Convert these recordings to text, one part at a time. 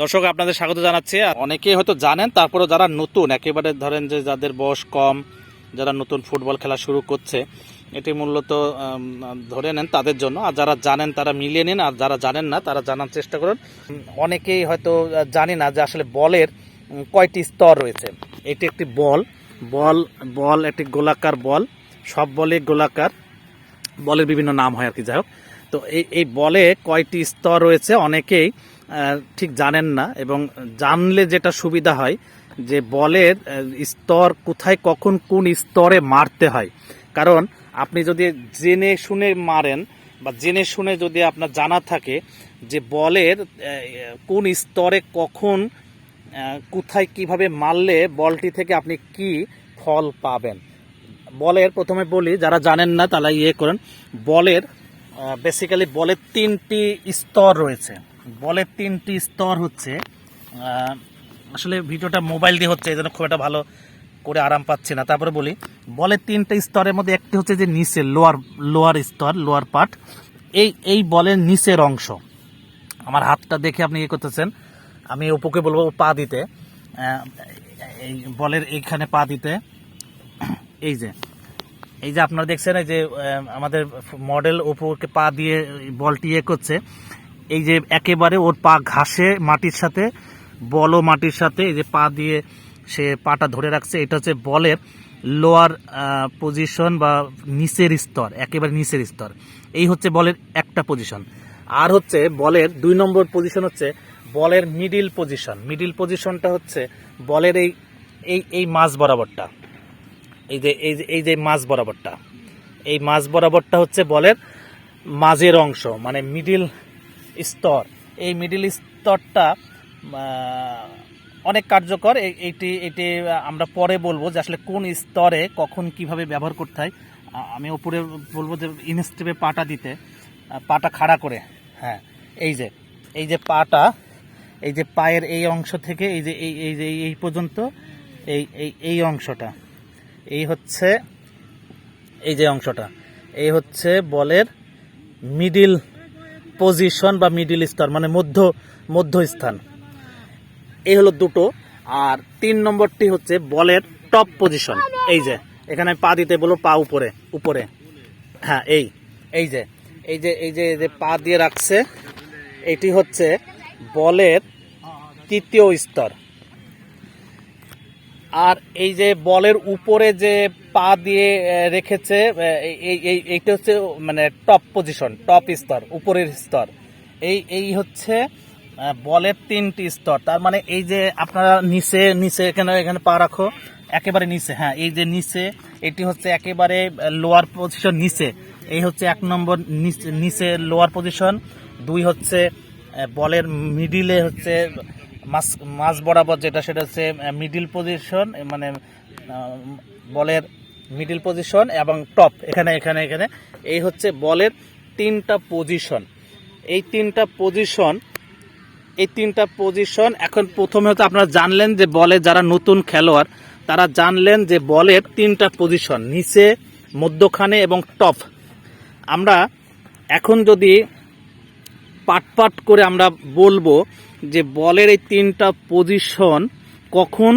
দর্শক, আপনাদের স্বাগত জানাচ্ছি। অনেকেই হয়তো জানেন তারপরে যারা নতুন, একেবারে ধরেন যে যাদের বয়স কম, যারা নতুন ফুটবল খেলা শুরু করছে, এটি মূলত ধরে নেন তাদের জন্য। আর যারা জানেন, তারা মিলিয়ে নিন, আর যারা জানেন না, তারা জানার চেষ্টা করুন। অনেকেই হয়তো জানি না যে আসলে বলের কয়টি স্তর রয়েছে। এটি একটি বল। বল বল একটি গোলাকার বল। সব বলে গোলাকার। বলের বিভিন্ন নাম হয় আর কি, যাই হোক। তো এই এই বলে কয়টি স্তর রয়েছে? অনেকেই ঠিক জানেন না এবং জানলে যেটা সুবিধা হয় যে বলের স্তর কোথায় কখন কোন স্তরে মারতে হয়। কারণ আপনি যদি জেনে শুনে মারেন বা জেনে শুনে যদি আপনার জানা থাকে যে বলের কোন স্তরে কখন কোথায় কীভাবে মারলে বলটি থেকে আপনি কি ফল পাবেন। বলের প্রথমে বলি, যারা জানেন না তারা ইয়ে করেন। বলের বেসিক্যালি বলের তিনটি স্তর রয়েছে। বলের তিনটি স্তর হচ্ছে। আসলে ভিডিওটা মোবাইল দিয়ে হচ্ছে, এই জন্য খুব একটা ভালো করে আরাম পাচ্ছে না। তারপরে বলি বলের তিনটে স্তরের মধ্যে একটি হচ্ছে যে নিচে লোয়ার লোয়ার স্তর লোয়ার পার্ট এই এই বলের নিচের অংশ, আমার হাতটা দেখে আপনি ইয়ে করতেছেন, আমি উপকে বলব পা দিতে। এই বলের এইখানে পা দিতে। এই যে এই যে আপনারা দেখছেন, এই যে আমাদের মডেল উপরকে পা দিয়ে বলটি ইয়ে করছে। এই যে একেবারে ওর পা ঘাসে মাটির সাথে, বলও মাটির সাথে, এই যে পা দিয়ে সে পাটা ধরে রাখছে, এটা হচ্ছে বলের লোয়ার পজিশন বা নিচের স্তর, একেবারে নিচের স্তর। এই হচ্ছে বলের একটা পজিশন আর হচ্ছে বলের দুই নম্বর পজিশন হচ্ছে বলের মিডিল পজিশন মিডিল পজিশনটা হচ্ছে বলের এই এই এই মাঝ বরাবরটা। এই যে এই যে এই যে মাঝ বরাবরটা। এই মাঝ বরাবরটা হচ্ছে বলের মাঝের অংশ মানে মিডিল স্তর। এই মিডিল স্তরটা অনেক কার্যকর। এই- এইটি এটি আমরা পরে বলব যে আসলে কোন স্তরে কখন কীভাবে ব্যবহার করতে হয়। আমি উপরে বলব যে ইনস্টেপে পাটা দিতে পাটা খাড়া করে। হ্যাঁ এই যে এই যে পাটা, এই যে পায়ের এই অংশ থেকে এই যে, এই এই যে এই পর্যন্ত, এই এই এই অংশটা, এই হচ্ছে, এই যে অংশটা, এই হচ্ছে বলের মিডিল পজিশন বা মিডিল স্তর মানে মধ্য মধ্য স্থান এই হলো দুটো, আর তিন নম্বরটি হচ্ছে বলের টপ পজিশন এই যে, এখানে পা দিতে বলো, পা উপরে উপরে। হ্যাঁ এই এই যে এই যে এই যে এই যে পা দিয়ে রাখছে, এটি হচ্ছে বলের তৃতীয় স্তর। আর এই যে বলের উপরে যে পা দিয়ে রেখেছে এই- এই, এই- এইটা হচ্ছে মানে টপ পজিশন টপ স্তর, উপরের স্তর। এই এই হচ্ছে বলের তিনটি স্তর। তার মানে এই যে আপনারা নিচে নিচে এখানে এখানে পা রাখো, একেবারে নিচে হ্যাঁ এই যে নিচে, এটি হচ্ছে একেবারে লোয়ার পজিশন নিচে। এই হচ্ছে এক নম্বর নিচে লোয়ার পজিশন দুই হচ্ছে বলের মিডিলে হচ্ছে মাছ মাছ বরাবর যেটা, সেটা হচ্ছে মিডিল পজিশন মানে বলের মিডিল পজিশন এবং টপ এখানে এখানে এখানে। এই হচ্ছে বলের তিনটা পজিশন এই তিনটা পজিশন এই তিনটা পজিশন এখন প্রথমে হচ্ছে আপনারা জানলেন যে বলে যারা নতুন খেলোয়াড়, তারা জানলেন যে বলের তিনটা পজিশন নিচে, মধ্যখানে এবং টপ আমরা এখন যদি পাট পাট করে আমরা বলব যে বলের এই তিনটা পজিশন কখন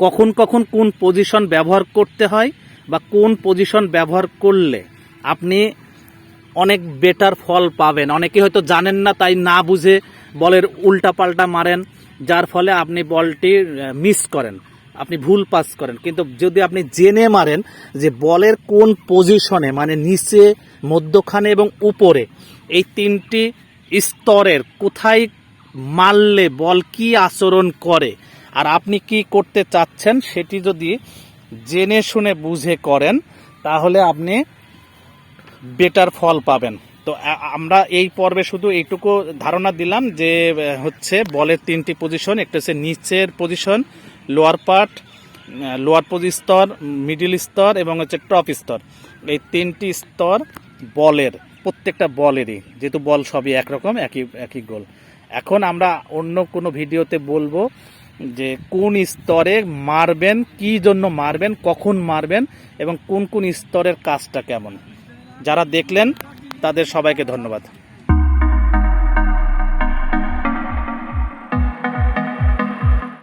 কখন কখন কোন পজিশন ব্যবহার করতে হয় বা কোন পজিশন ব্যবহার করলে আপনি অনেক বেটার ফল পাবেন। অনেকে হয়তো জানেন না, তাই না বুঝে বলের উল্টা পাল্টা মারেন, যার ফলে আপনি বলটি মিস করেন, আপনি ভুল পাস করেন। কিন্তু যদি আপনি জেনে মারেন যে বলের কোন পজিশনে মানে নিচে, মধ্যখানে এবং উপরে, এই তিনটি স্তরের, কোথায় মারলে বল কি আচরণ করে, আর আপনি কি করতে চাচ্ছেন সেটি যদি জেনে শুনে বুঝে করেন, তাহলে আপনি বেটার ফল পাবেন। তো আমরা এই পর্বে শুধু এইটুকু ধারণা দিলাম যে হচ্ছে বলের তিনটি পজিশন একটা হচ্ছে নিচের পজিশন লোয়ার পার্ট লোয়ার পজি স্তর মিডিল স্তর এবং হচ্ছে টপ স্তর। এই তিনটি স্তর বলের। প্রত্যেকটা বলেরই। যেহেতু বল সবই একরকম, একই একই গোল। এখন আমরা অন্য কোনো ভিডিওতে বলব যে কোন স্তরে মারবেন, কি জন্য মারবেন, কখন মারবেন এবং কোন কোন স্তরের কাজটা কেমন। যারা দেখলেন, তাদের সবাইকে ধন্যবাদ।